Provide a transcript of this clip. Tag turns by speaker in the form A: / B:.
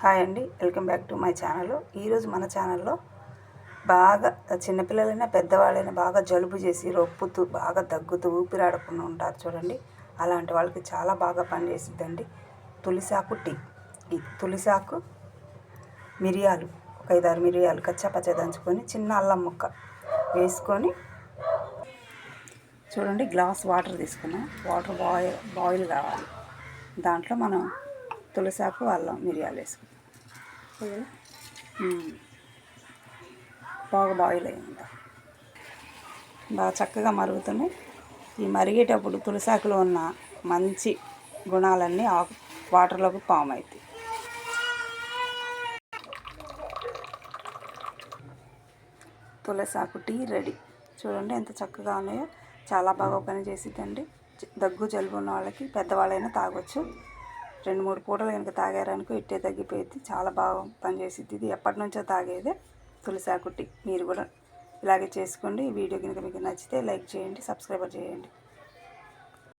A: Hi అండి welcome back to my channel. ఈరోజు మన ఛానల్లో బాగా చిన్నపిల్లలైనా పెద్దవాళ్ళైనా బాగా జలుబు చేసి రొప్పుతూ బాగా దగ్గుతూ ఊపిరాడకుండా ఉంటారు చూడండి. అలాంటి వాళ్ళకి చాలా బాగా పనిచేసిద్దండి. తులిసాకు టీ. ఈ తులిసాకు మిరియాలు ఒక ఐదారు మిరియాలు కచ్చాపచ్చ దంచుకొని చిన్న అల్లం ముక్క వేసుకొని చూడండి గ్లాస్ వాటర్ తీసుకున్నాం. వాటర్ బాయిల్ బాయిల్ కావాలి. దాంట్లో మనం తులసాకు అల్లం మిరియాలు వేసుకుందాం మ్మ్. బాగా బాయిల్ అయింది బాగా చక్కగా మరుగుతున్నాయి. ఈ మరిగేటప్పుడు తులసాకులో ఉన్న మంచి గుణాలన్నీ ఆకు వాటర్లోకి పామ్ అవుతాయి తులసాకు టీ రెడీ. చూడండి ఎంత చక్కగా ఉన్నాయో. చాలా బాగా పనిచేసిద్దండి జ- దగ్గు జలుబు ఉన్న వాళ్ళకి పెద్దవాళ్ళైనా తాగొచ్చు. రెండు మూడు పూటలు కనుక తాగారనుకో ఇట్టే తగ్గిపోయింది చాలా బాగా పనిచేసిద్ది ఇది ఎప్పటి నుంచో తాగేదే తులసాకుటి మీరు కూడా ఇలాగే చేసుకోండి. ఈ వీడియో కనుక మీకు నచ్చితే లైక్ చేయండి సబ్స్క్రైబర్ చేయండి.